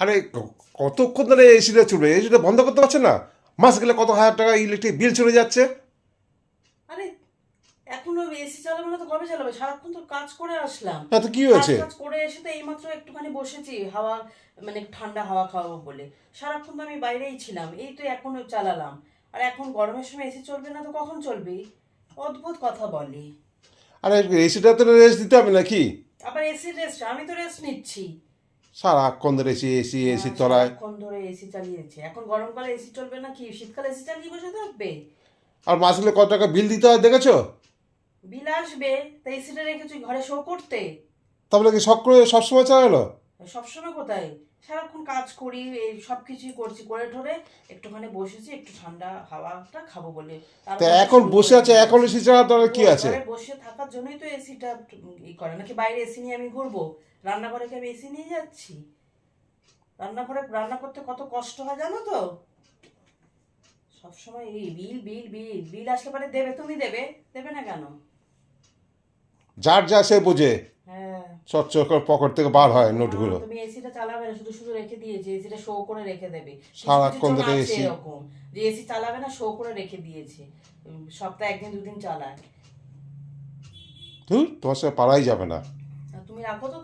আরে কতক্ষণ ধরে এসিটা চলবে? এসিটা বন্ধ করতে পারছে না? মাস গেলে কত হাজার টাকা ইলেকট্রিক বিল চলে যাচ্ছে? আরে এখনও এসি চালাবো না তো কবে চালাবে? সারাক্ষণ তো কাজ করে আসলাম। হ্যাঁ তো কি হয়েছে? কাজ করে এসে তো এইমাত্র একটুখানি বসেছি হাওয়া মানে ঠান্ডা হাওয়া খাওয়াবো বলে। সারাক্ষণ তো আমি বাইরেই ছিলাম এই তো এখনও চালালাম। আর এখন গরমের সময় এসি চলবে না তো কখন চলবে? অদ্ভুত কথা বলে। আরে এসিটা তো রেস্ট দিতে হবে নাকি? আবার এসি রেস্ট আমি তো রেস্ট নিচ্ছি। সারাক্ষণ ধরে এসি এসি এসি হ্যাঁ, তলায়। সারাক্ষণ ধরে এসি চালিয়েছে। এখন গরমকালে এসি চলবে না কি? শীতকালে এসি চালিয়ে বসে থাকবে? আর মাস গেলে কত টাকা বিল দিতে হয় দেখেছ? বিল আসবে তা এসিটা রেখেছি ঘরে শো করতে? তাহলে কি সক্র সবসময় চালালো? সবসময় কোথায়? সারাক্ষণ কাজ করি এই সব কিছুই করছি করে ঠরে একটুখানি বসেছি একটু ঠান্ডা হাওয়াটা খাব বলে। তা এখন বসে আছে এখন এসি চালা তাহলে কি আছে? বসে থাকার জন্যই তো এসিটা ই করে। নাকি বাইরে এসি নিয়ে আমি ঘুরবো? রান্নাঘরে কি আমি এসি নিয়ে যাচ্ছি? রান্নাঘরে রান্না করতে কত কষ্ট হয় জানো তো? সবসময় এই বিল বিল বিল বিল আসলে পরে দেবে তুমি দেবে? দেবে না কেন? যার যা সে বোঝে। হ্যাঁ। স্বচ্ছ করে পকেট থেকে বার হয় নোটগুলো। তুমি এসিটা চালাবে না শুধু শুধু রেখে দিয়েছে। এসিটা শো করে রেখে দেবে। সারাক্ষণ ধরে AC এরকম। যে এসি চালাবে না শো করে রেখে দিয়েছে। সপ্তাহে একদিন দুদিন চালায়। ধুর তোমার সাথে পারাই যাবে না। তুমি রাখো তো